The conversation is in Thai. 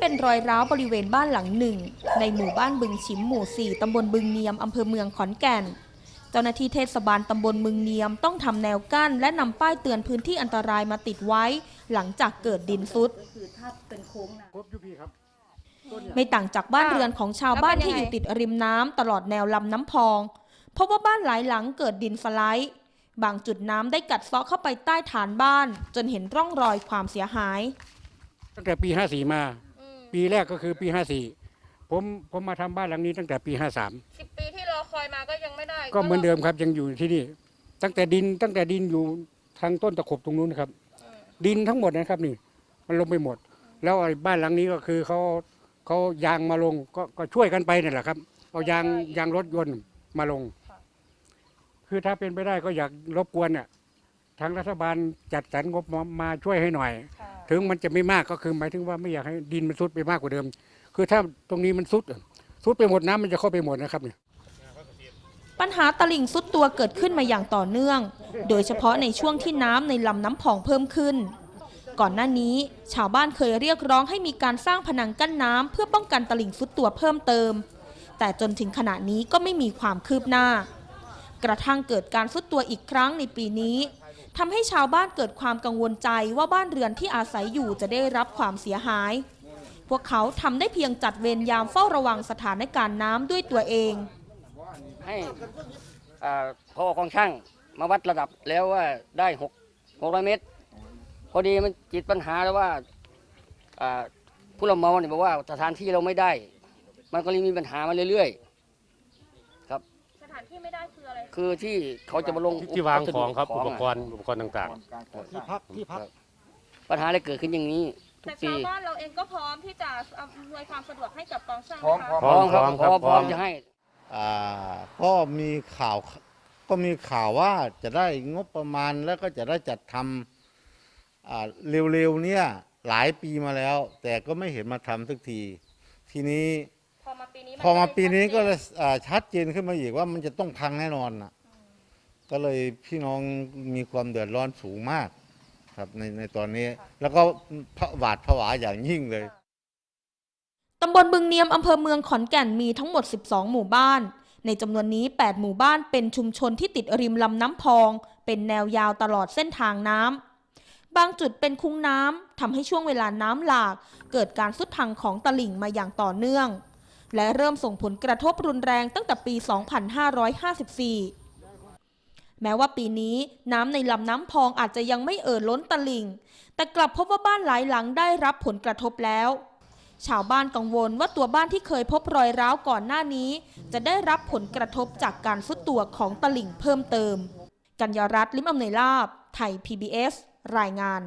เป็นรอยร้าวบริเวณบ้านหลังหนึ่ง ในหมู่บ้านบึงชิมหมู่ 4 ตำบลบึงเนียม อำเภอเมืองขอนแก่น เจ้าหน้าที่เทศบาลตำบลบึงเนียมต้องทำแนวกั้น และนำป้ายเตือนพื้นที่อันตรายมาติดไว้ หลังจากเกิดดินซุด คือถ้าเป็นโค้งนะ ครบอยูพี่ครับต้นเนี่ยไม่ต่างจากบ้านเรือนของชาวบ้านที่อยู่ติดริมน้ำตลอดแนวลำน้ำพอง เพราะว่าบ้านหลายหลังเกิดดินสไลด์ บางจุดน้ำได้กัดเซาะเข้าไปใต้ฐานบ้าน จนเห็นร่องรอยความเสียหาย ตั้งแต่ปีห้าสี่มา ปีแรกก็คือปีห้าสี่ผมผมมาทำบ้านหลังนี้ตั้งแต่ปีห้าสามสิบปีที่รอคอยมาก็ยังไม่ได้ก็เหมือนเดิมครับยังอยู่ที่นี่ ตั้งแต่ดินตั้งแต่ดินอยู่ทางต้นตะขบตรงนู้นครับดินทั้งหมดนะครับนี่ มันลงไปหมด แล้วไอ้บ้านหลังนี้ก็คือเขาเขายางมาลงก็ก็ช่วยกันไปนี่แหละครับ เอายางยางรถยนต์มาลงคือถ้าเป็นไปได้ก็อยากรบกวนเนี่ย ทางรัฐบาลจัดสรรงบมามาช่วยให้หน่อยค่ะถึงมันจะไม่มากก็คือหมายถึงว่าไม่อยากให้ดินมันซุดไปมากกว่าเดิม คือถ้าตรงนี้มันซุดซุดไปหมดน้ำมันจะเข้าไปหมดนะครับเนี่ยปัญหาตลิ่งซุดตัวเกิดขึ้นมาอย่างต่อเนื่อง โดยเฉพาะในช่วงที่น้ำในลำน้ำพองเพิ่มขึ้น ก่อนหน้านี้ ชาวบ้านเคยเรียกร้องให้มีการสร้างผนังกั้นน้ำเพื่อป้องกันตลิ่งซุดตัวเพิ่มเติม แต่จนถึงขณะนี้ก็ไม่มีความคืบหน้า กระทั่งเกิดการซุดตัวอีกครั้งในปีนี้ ทำให้ชาวบ้านเกิดความกังวลใจว่าบ้านเรือนที่อาศัยอยู่จะได้รับความเสียหาย พวกเขาทำได้เพียงจัดเวรยามเฝ้าระวังสถานการณ์น้ำด้วยตัวเอง ให้อ่าพอกองช่างมาวัดระดับแล้วว่าได้หกหกร้อยเมตร พอดีมันจิตปัญหาแล้วว่าอ่าผู้รับเหมาเนี่ยบอกว่าสถานที่เราไม่ได้ มันก็เลยมีปัญหามาเรื่อยสถานที่ไม่ได้คืออะไรๆคือที่เขาจะมาลงที่ที่วางของครับ อุปกอะรณ์อุปกรณ์ต่าง ที่พักที่พัก ปัญหาอะไรเกิดขึ้นอย่างนี้ ทุแต่กปีชาวบ้านเราเองก็พร้อมที่จะอำนวยความสะดวกให้กับกองช่างพร้อม นะคะ พร้อมครับพร้อมครับพร้อมพร้อม จะให้ อ่าก็มีข่าวก็มีข่าวว่าจะได้งบประมาณแล้วก็จะได้จัดทำอ่าเร็วๆเนี่ยหลายปีมาแล้ว แต่ก็ไม่เห็นมาทำสักที ทีนี้พอมา ปีนี้นพอมาได้ปีนี้ก็เลชัยอ่าชัดเจนขึ้นมาอีกว่ามันจะต้องพังแน่นอนนะก็เลยพี่น้องมีความเดือดร้อนสูงมากครับในในตอนนี้ แล้วก็ผหวาดผวาอย่างยิ่งเลย ตำบลบึงเนียมอำเภอเมืองขอนแก่นมีทั้งหมด 12 หมู่บ้าน ในจำนวนนี้ 8 หมู่บ้านเป็นชุมชนที่ติดริมลำน้ำพอง เป็นแนวยาวตลอดเส้นทางน้ำ บางจุดเป็นคุ้งน้ำทำให้ช่วงเวลาน้ำหลาก เกิดการสุดพังของตลิ่งมาอย่างต่อเนื่อง และเริ่มส่งผลกระทบรุนแรงตั้งแต่ปี 2554 แม้ว่าปีนี้น้ำในลำน้ำพองอาจจะยังไม่เอ่อล้นตลิ่ง แต่กลับพบว่าบ้านหลายหลังได้รับผลกระทบแล้วชาวบ้านกังวลว่าตัวบ้านที่เคยพบรอยร้าวก่อนหน้านี้ จะได้รับผลกระทบจากการสุดตัวของตลิ่งเพิ่มเติม กัญญารัตน์ลิมอำนวยลาบ ไทย PBS รายงาน